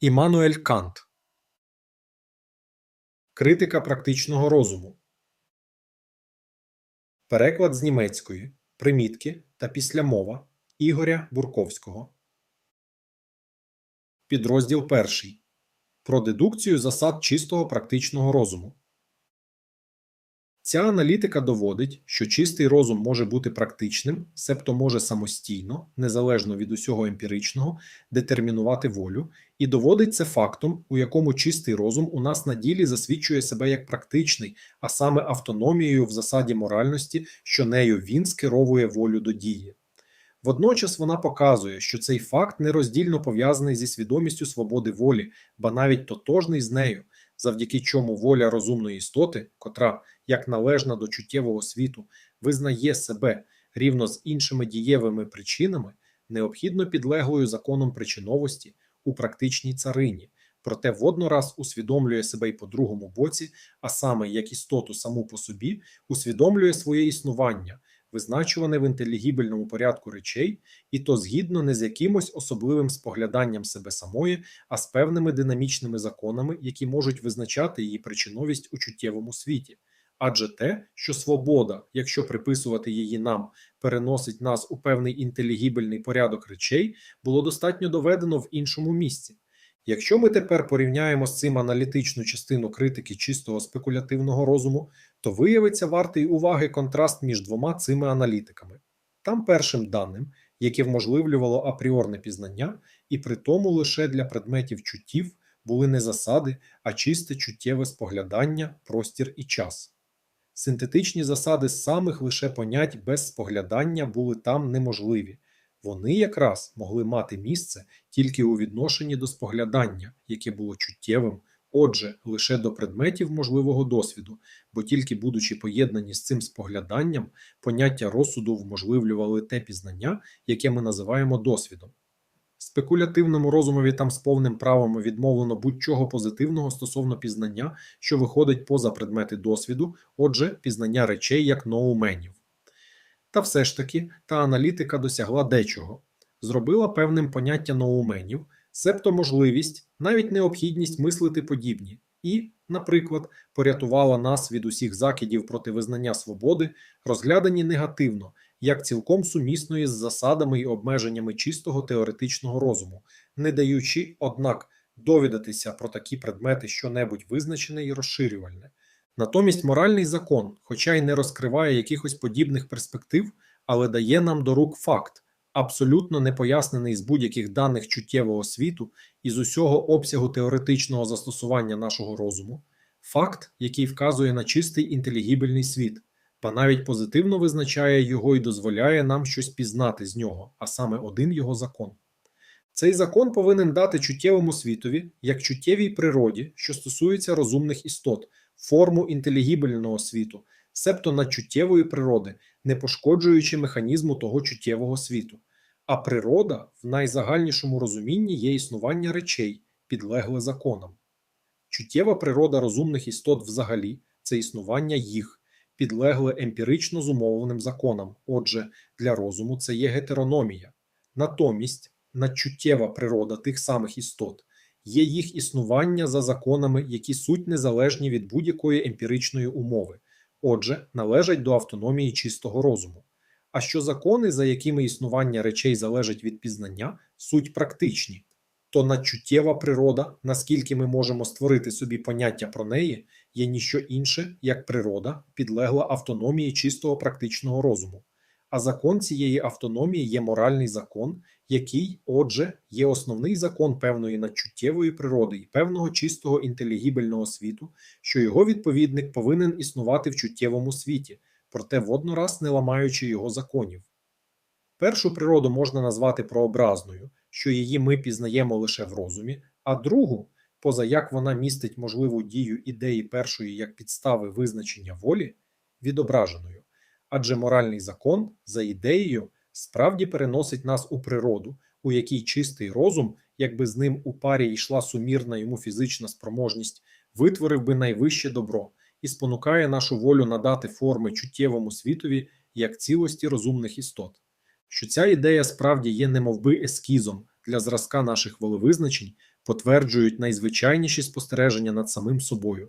Іммануель Кант. Критика практичного розуму. Переклад з німецької. Примітки та післямова Ігоря Бурковського. Підрозділ перший. Про дедукцію засад чистого практичного розуму Ця аналітика доводить, що чистий розум може бути практичним, себто може самостійно, незалежно від усього емпіричного, детермінувати волю, і доводить це фактом, у якому чистий розум у нас на ділі засвідчує себе як практичний, а саме автономією в засаді моральності, що нею він скеровує волю до дії. Водночас вона показує, що цей факт нероздільно пов'язаний зі свідомістю свободи волі, ба навіть тотожний з нею, завдяки чому воля розумної істоти, котра, як належна до чуттєвого світу, визнає себе рівно з іншими дієвими причинами, необхідно підлеглою законом причиновості у практичній царині, проте воднораз усвідомлює себе й по другому боці, а саме як істоту саму по собі, усвідомлює своє існування, визначуване в інтелігібельному порядку речей, і то згідно не з якимось особливим спогляданням себе самої, а з певними динамічними законами, які можуть визначати її причиновість у чуттєвому світі. Адже те, що свобода, якщо приписувати її нам, переносить нас у певний інтелігібельний порядок речей, було достатньо доведено в іншому місці. Якщо ми тепер порівняємо з цим аналітичну частину критики чистого спекулятивного розуму, то виявиться вартий уваги контраст між двома цими аналітиками. Там першим даним, яке вможливлювало апріорне пізнання, і при тому лише для предметів чуттів були не засади, а чисте чуттєве споглядання, простір і час. Синтетичні засади самих лише понять без споглядання були там неможливі. Вони якраз могли мати місце тільки у відношенні до споглядання, яке було чуттєвим, отже, лише до предметів можливого досвіду, бо тільки будучи поєднані з цим спогляданням, поняття розсуду вможливлювали те пізнання, яке ми називаємо досвідом. Спекулятивному розумові там з повним правом відмовлено будь-чого позитивного стосовно пізнання, що виходить поза предмети досвіду, отже, пізнання речей як ноуменів. Та все ж таки та аналітика досягла дечого, зробила певним поняття ноуменів, себто можливість, навіть необхідність мислити подібні, і, наприклад, порятувала нас від усіх закидів проти визнання свободи, розглядані негативно, як цілком сумісної з засадами і обмеженнями чистого теоретичного розуму, не даючи, однак, довідатися про такі предмети що-небудь визначене і розширювальне. Натомість моральний закон, хоча й не розкриває якихось подібних перспектив, але дає нам до рук факт, абсолютно не пояснений з будь-яких даних чуттєвого світу і з усього обсягу теоретичного застосування нашого розуму, факт, який вказує на чистий інтелігібельний світ, ба навіть позитивно визначає його і дозволяє нам щось пізнати з нього, а саме один його закон. Цей закон повинен дати чуттєвому світові, як чуттєвій природі, що стосується розумних істот, форму інтелігібельного світу, себто надчуттєвої природи, не пошкоджуючи механізму того чуттєвого світу. А природа в найзагальнішому розумінні є існування речей, підлегле законам. Чуттєва природа розумних істот взагалі це існування їх, підлегле емпірично зумовленим законам. Отже, для розуму це є гетерономія. Натомість надчуттєва природа тих самих істот є їх існування за законами, які суть незалежні від будь-якої емпіричної умови, отже, належать до автономії чистого розуму. А що закони, за якими існування речей залежить від пізнання, суть практичні, то надчуттєва природа, наскільки ми можемо створити собі поняття про неї, є ніщо інше, як природа, підлегла автономії чистого практичного розуму. А закон цієї автономії є моральний закон, який, отже, є основний закон певної надчуттєвої природи і певного чистого інтелігібельного світу, що його відповідник повинен існувати в чуттєвому світі, проте воднораз не ламаючи його законів. Першу природу можна назвати прообразною, що її ми пізнаємо лише в розумі, а другу, поза як вона містить можливу дію ідеї першої як підстави визначення волі, відображеною. Адже моральний закон за ідеєю справді переносить нас у природу, у якій чистий розум, якби з ним у парі йшла сумірна йому фізична спроможність, витворив би найвище добро і спонукає нашу волю надати форми чуттєвому світові як цілості розумних істот. Що ця ідея справді є немовби ескізом для зразка наших волевизначень, потверджують найзвичайніші спостереження над самим собою.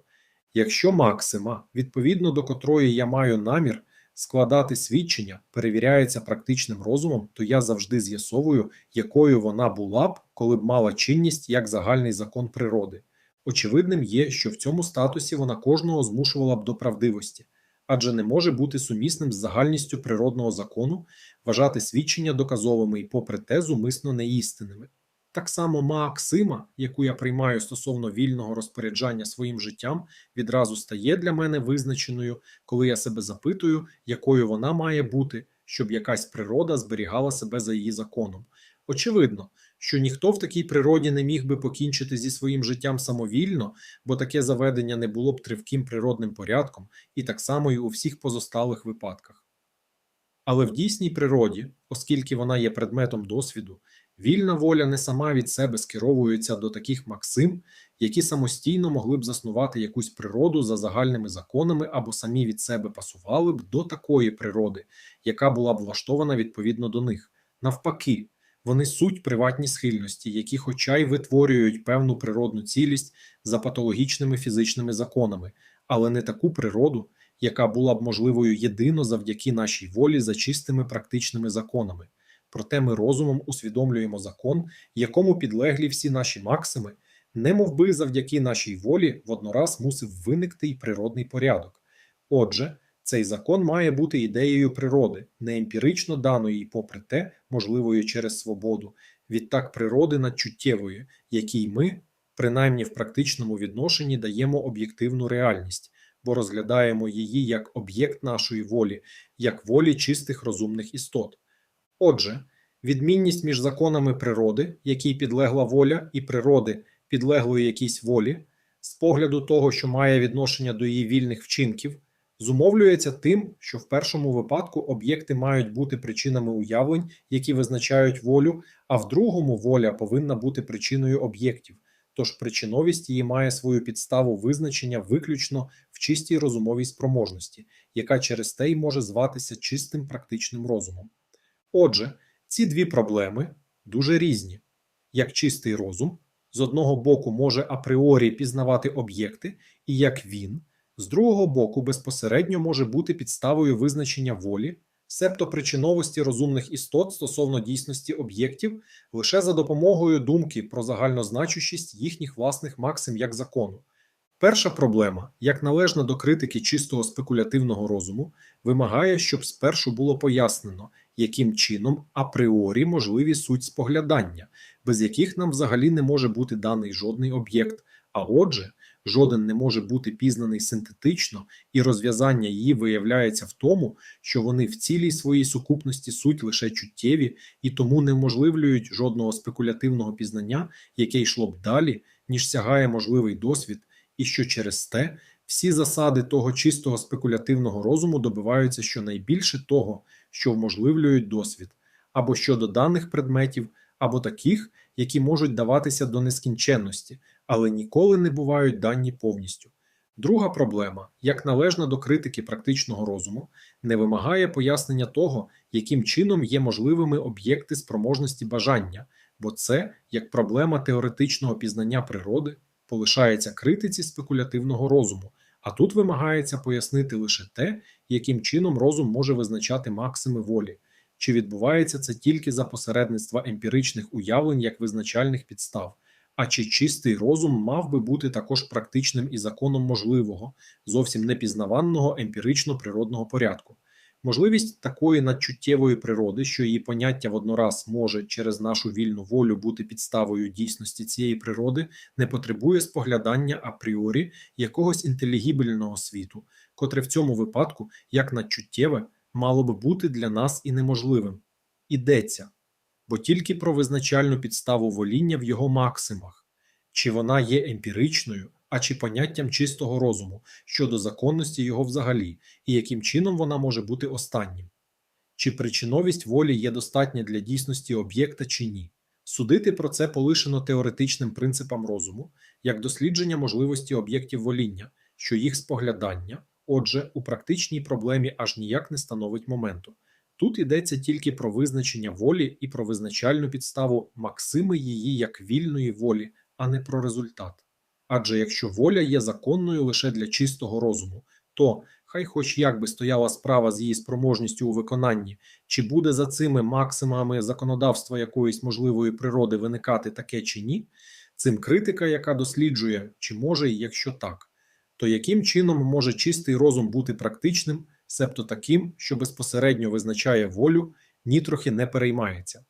Якщо максима, відповідно до котрої я маю намір складати свідчення, перевіряється практичним розумом, то я завжди з'ясовую, якою вона була б, коли б мала чинність як загальний закон природи. Очевидним є, що в цьому статусі вона кожного змушувала б до правдивості, адже не може бути сумісним з загальністю природного закону вважати свідчення доказовими і попри те зумисно неістинними. Так само Мааксима, яку я приймаю стосовно вільного розпоряджання своїм життям, відразу стає для мене визначеною, коли я себе запитую, якою вона має бути, щоб якась природа зберігала себе за її законом. Очевидно, що ніхто в такій природі не міг би покінчити зі своїм життям самовільно, бо таке заведення не було б тривким природним порядком, і так само і у всіх позосталих випадках. Але в дійсній природі, оскільки вона є предметом досвіду, вільна воля не сама від себе скеровується до таких максим, які самостійно могли б заснувати якусь природу за загальними законами або самі від себе пасували б до такої природи, яка була б влаштована відповідно до них. Навпаки, вони суть приватні схильності, які, хоча й витворюють певну природну цілість за патологічними фізичними законами, але не таку природу, яка була б можливою єдино завдяки нашій волі за чистими практичними законами. Проте ми розумом усвідомлюємо закон, якому підлеглі всі наші максими, не би завдяки нашій волі воднораз мусив виникти й природний порядок. Отже, цей закон має бути ідеєю природи, не емпірично даної, попри те, можливою через свободу, відтак природи надчуттєвої, якій ми, принаймні в практичному відношенні, даємо об'єктивну реальність, бо розглядаємо її як об'єкт нашої волі, як волі чистих розумних істот. Отже, відмінність між законами природи, якій підлегла воля, і природи, підлеглої якійсь волі, з погляду того, що має відношення до її вільних вчинків, зумовлюється тим, що в першому випадку об'єкти мають бути причинами уявлень, які визначають волю, а в другому воля повинна бути причиною об'єктів. Тож причиновість її має свою підставу визначення виключно в чистій розумовій спроможності, яка через те й може зватися чистим практичним розумом. Отже, ці дві проблеми дуже різні. Як чистий розум з одного боку може апріорі пізнавати об'єкти, і як він, з другого боку, безпосередньо може бути підставою визначення волі, себто причиновості розумних істот стосовно дійсності об'єктів лише за допомогою думки про загальнозначущість їхніх власних максим як закону. Перша проблема, як належна до критики чистого спекулятивного розуму, вимагає, щоб спершу було пояснено, яким чином апріорі можливі суть споглядання, без яких нам взагалі не може бути даний жодний об'єкт, а отже, жоден не може бути пізнаний синтетично, і розв'язання її виявляється в тому, що вони в цілій своїй сукупності суть лише чуттєві і тому не уможливлюють жодного спекулятивного пізнання, яке йшло б далі, ніж сягає можливий досвід, і що через те всі засади того чистого спекулятивного розуму добиваються щонайбільше того, що вможливлюють досвід, або щодо даних предметів, або таких, які можуть даватися до нескінченності, але ніколи не бувають дані повністю. Друга проблема, як належна до критики практичного розуму, не вимагає пояснення того, яким чином є можливими об'єкти спроможності бажання, бо це, як проблема теоретичного пізнання природи, полишається критиці спекулятивного розуму, а тут вимагається пояснити лише те, яким чином розум може визначати максими волі, чи відбувається це тільки за посередництва емпіричних уявлень як визначальних підстав. А чи чистий розум мав би бути також практичним і законом можливого, зовсім непізнаванного емпірично природного порядку? Можливість такої надчуттєвої природи, що її поняття воднораз може через нашу вільну волю бути підставою дійсності цієї природи, не потребує споглядання апріорі якогось інтелігібельного світу, котре в цьому випадку, як надчуттєве, мало би бути для нас і неможливим. Ідеться бо тільки про визначальну підставу воління в його максимах, чи вона є емпіричною, а чи поняттям чистого розуму щодо законності його взагалі, і яким чином вона може бути останнім, чи причиновість волі є достатня для дійсності об'єкта чи ні. Судити про це полишено теоретичним принципам розуму, як дослідження можливості об'єктів воління, що їх споглядання, отже, у практичній проблемі аж ніяк не становить моменту. Тут йдеться тільки про визначення волі і про визначальну підставу максими її як вільної волі, а не про результат. Адже якщо воля є законною лише для чистого розуму, то хай хоч як би стояла справа з її спроможністю у виконанні, чи буде за цими максимумами законодавства якоїсь можливої природи виникати таке чи ні, цим критика, яка досліджує, чи може якщо так, то яким чином може чистий розум бути практичним, себто таким, що безпосередньо визначає волю, нітрохи не переймається.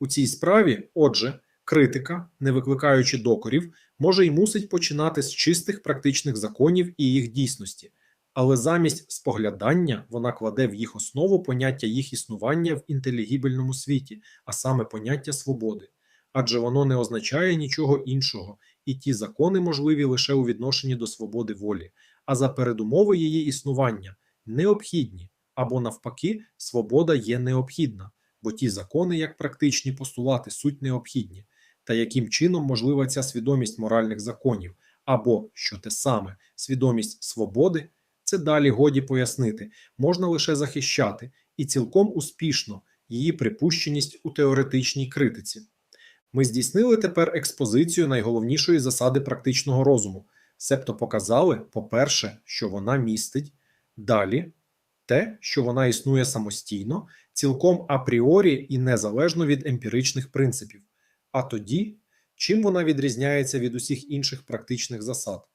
У цій справі, отже, критика, не викликаючи докорів, може й мусить починати з чистих практичних законів і їх дійсності, але замість споглядання вона кладе в їх основу поняття їх існування в інтелігібельному світі, а саме поняття свободи, адже воно не означає нічого іншого, і ті закони можливі лише у відношенні до свободи волі, а за передумови її існування необхідні або навпаки, свобода є необхідна, бо ті закони, як практичні постулати, суть необхідні, та яким чином можлива ця свідомість моральних законів, або, що те саме, свідомість свободи, це далі годі пояснити, можна лише захищати і цілком успішно її припущеність у теоретичній критиці. Ми здійснили тепер експозицію найголовнішої засади практичного розуму, себто показали, по-перше, що вона містить, далі те, що вона існує самостійно, цілком апріорі і незалежно від емпіричних принципів. А тоді, чим вона відрізняється від усіх інших практичних засад?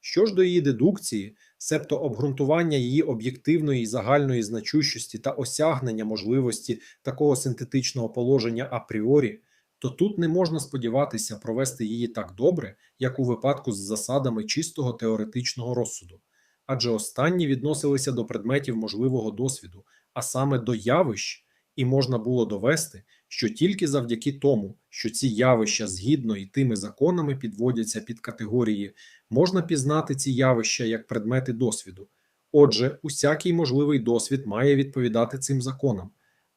Що ж до її дедукції, себто обґрунтування її об'єктивної і загальної значущості та осягнення можливості такого синтетичного положення апріорі, то тут не можна сподіватися провести її так добре, як у випадку з засадами чистого теоретичного розсуду, адже останні відносилися до предметів можливого досвіду, а саме до явищ, і можна було довести, що тільки завдяки тому, що ці явища згідно і тими законами підводяться під категорії, можна пізнати ці явища як предмети досвіду. Отже, усякий можливий досвід має відповідати цим законам.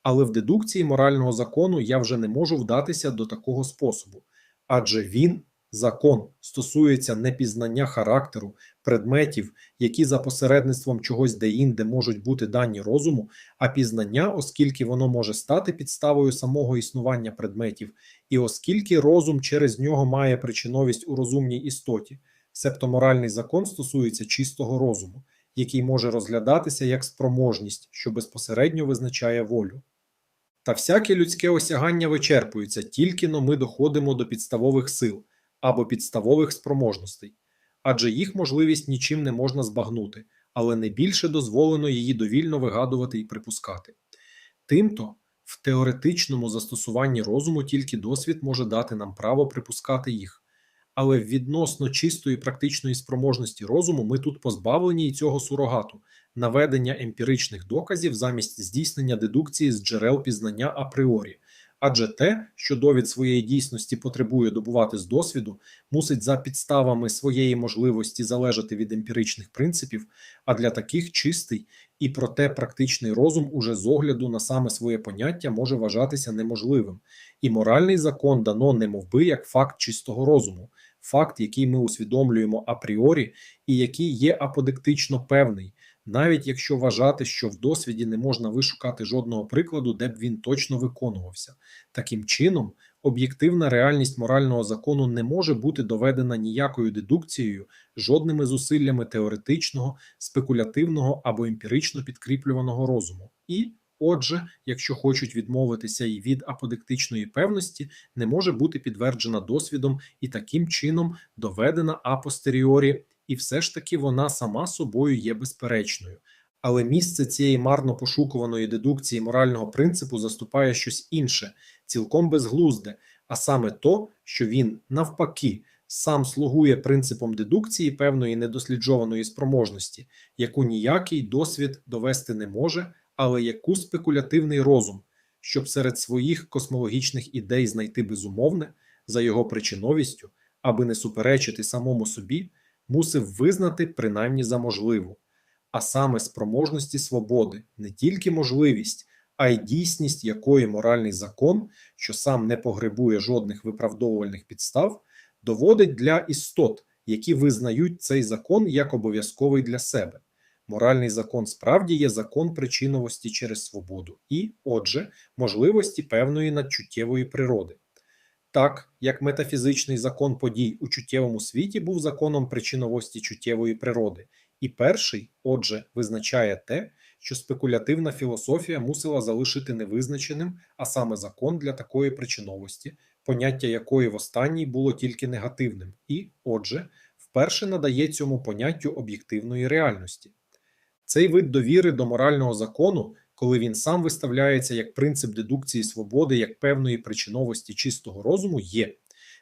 Але в дедукції морального закону я вже не можу вдатися до такого способу, адже він, закон, стосується не пізнання характеру, предметів, які за посередництвом чогось деінде можуть бути дані розуму, а пізнання, оскільки воно може стати підставою самого існування предметів, і оскільки розум через нього має причиновість у розумній істоті, себто моральний закон стосується чистого розуму, який може розглядатися як спроможність, що безпосередньо визначає волю. Та всяке людське осягання вичерпується, тільки но ми доходимо до підставових сил або підставових спроможностей, адже їх можливість нічим не можна збагнути, але не більше дозволено її довільно вигадувати і припускати. Тимто, в теоретичному застосуванні розуму тільки досвід може дати нам право припускати їх, але відносно чистої практичної спроможності розуму ми тут позбавлені і цього сурогату, наведення емпіричних доказів замість здійснення дедукції з джерел пізнання апріорі, адже те, що довід своєї дійсності потребує добувати з досвіду, мусить за підставами своєї можливості залежати від емпіричних принципів, а для таких чистий і проте практичний розум уже з огляду на саме своє поняття може вважатися неможливим, і моральний закон дано немовби як факт чистого розуму, факт, який ми усвідомлюємо апріорі і який є аподектично певний навіть якщо вважати, що в досвіді не можна вишукати жодного прикладу, де б він точно виконувався. Таким чином, об'єктивна реальність морального закону не може бути доведена ніякою дедукцією, жодними зусиллями теоретичного, спекулятивного або емпірично підкріплюваного розуму. І, отже, якщо хочуть відмовитися і від аподектичної певності, не може бути підтверджена досвідом і таким чином доведена апостеріорі і все ж таки вона сама собою є безперечною. Але місце цієї марно пошукуваної дедукції морального принципу заступає щось інше, цілком безглузде, а саме то, що він, навпаки, сам слугує принципом дедукції певної недосліджованої спроможності, яку ніякий досвід довести не може, але яку спекулятивний розум, щоб серед своїх космологічних ідей знайти безумовне за його причиновістю, аби не суперечити самому собі мусив визнати принаймні за можливу, а саме спроможності свободи, не тільки можливість, а й дійсність якої моральний закон, що сам не погребує жодних виправдовувальних підстав, доводить для істот, які визнають цей закон як обов'язковий для себе. Моральний закон справді є закон причиновості через свободу і, отже, можливості певної надчуттєвої природи. Так, як метафізичний закон подій у чуттєвому світі був законом причиновості чуттєвої природи, і перший, отже, визначає те, що спекулятивна філософія мусила залишити невизначеним, а саме закон для такої причиновості, поняття якої в останній було тільки негативним, і, отже, вперше надає цьому поняттю об'єктивної реальності. Цей вид довіри до морального закону, коли він сам виставляється як принцип дедукції свободи як певної причиновості чистого розуму, є.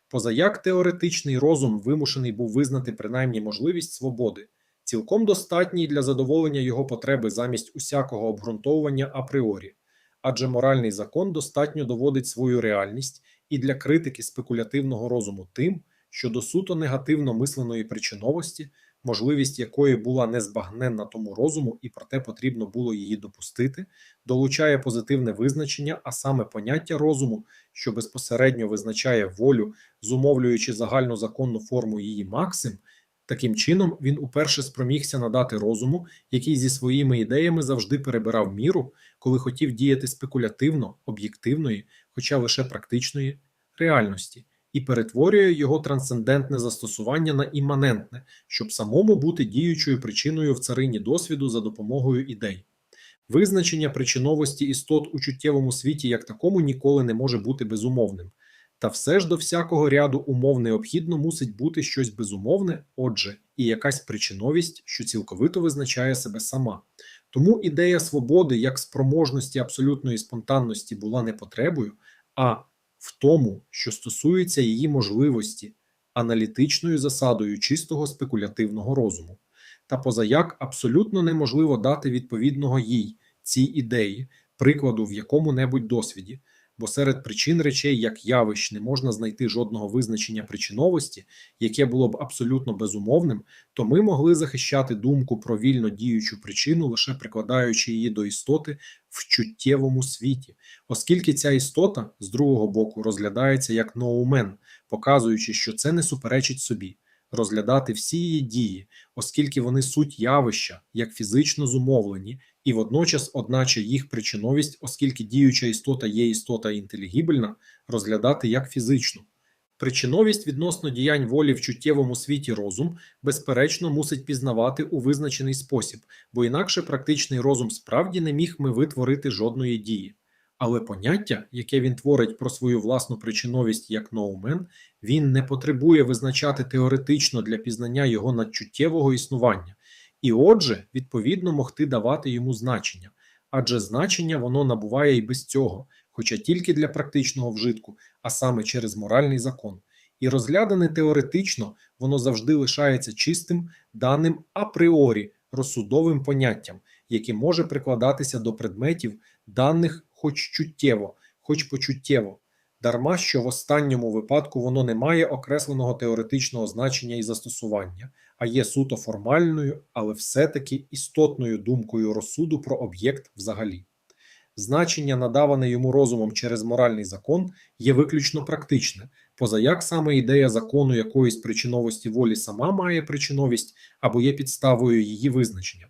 Позаяк теоретичний розум вимушений був визнати принаймні можливість свободи, цілком достатній для задоволення його потреби замість усякого обґрунтовування апріорі, адже моральний закон достатньо доводить свою реальність і для критики спекулятивного розуму тим, що до суто негативно мисленої причиновості, можливість якої була незбагненна тому розуму, і проте потрібно було її допустити, долучає позитивне визначення, а саме поняття розуму, що безпосередньо визначає волю, зумовлюючи загальну законну форму її максим. Таким чином, він уперше спромігся надати розуму, який зі своїми ідеями завжди перебирав міру, коли хотів діяти спекулятивно, об'єктивної, хоча лише практичної реальності, і перетворює його трансцендентне застосування на іманентне, щоб самому бути діючою причиною в царині досвіду за допомогою ідей. Визначення причиновості істот у чуттєвому світі як такому ніколи не може бути безумовним. Та все ж до всякого ряду умов необхідно мусить бути щось безумовне, отже, і якась причиновість, що цілковито визначає себе сама. Тому ідея свободи як спроможності абсолютної спонтанності була не потребою, а в тому, що стосується її можливості, аналітичною засадою чистого спекулятивного розуму. Та позаяк абсолютно неможливо дати відповідного їй цій ідеї, прикладу в якому-небудь досвіді, бо серед причин речей як явищ не можна знайти жодного визначення причиновості, яке було б абсолютно безумовним, то ми могли захищати думку про вільно діючу причину, лише прикладаючи її до істоти в чуттєвому світі, оскільки ця істота з другого боку розглядається як ноумен, показуючи, що це не суперечить собі. Розглядати всі її дії, оскільки вони суть явища, як фізично зумовлені, і водночас, одначе, їх причиновість, оскільки діюча істота є істота інтелігібельна, розглядати як фізичну. Причиновість відносно діянь волі в чуттєвому світі розум, безперечно, мусить пізнавати у визначений спосіб, бо інакше практичний розум справді не міг ми витворити жодної дії. Але поняття, яке він творить про свою власну причиновість як ноумен, він не потребує визначати теоретично для пізнання його надчуттєвого існування, і отже, відповідно, могти давати йому значення, адже значення воно набуває і без цього, хоча тільки для практичного вжитку, а саме через моральний закон. І розглядане теоретично, воно завжди лишається чистим, даним апріорі розсудовим поняттям, яке може прикладатися до предметів, даних хоч чуттєво, хоч почуттєво, дарма що в останньому випадку воно не має окресленого теоретичного значення і застосування, а є суто формальною, але все-таки істотною думкою розсуду про об'єкт взагалі. Значення, надаване йому розумом через моральний закон, є виключно практичне, позаяк саме ідея закону якоїсь причиновості волі сама має причиновість або є підставою її визначення.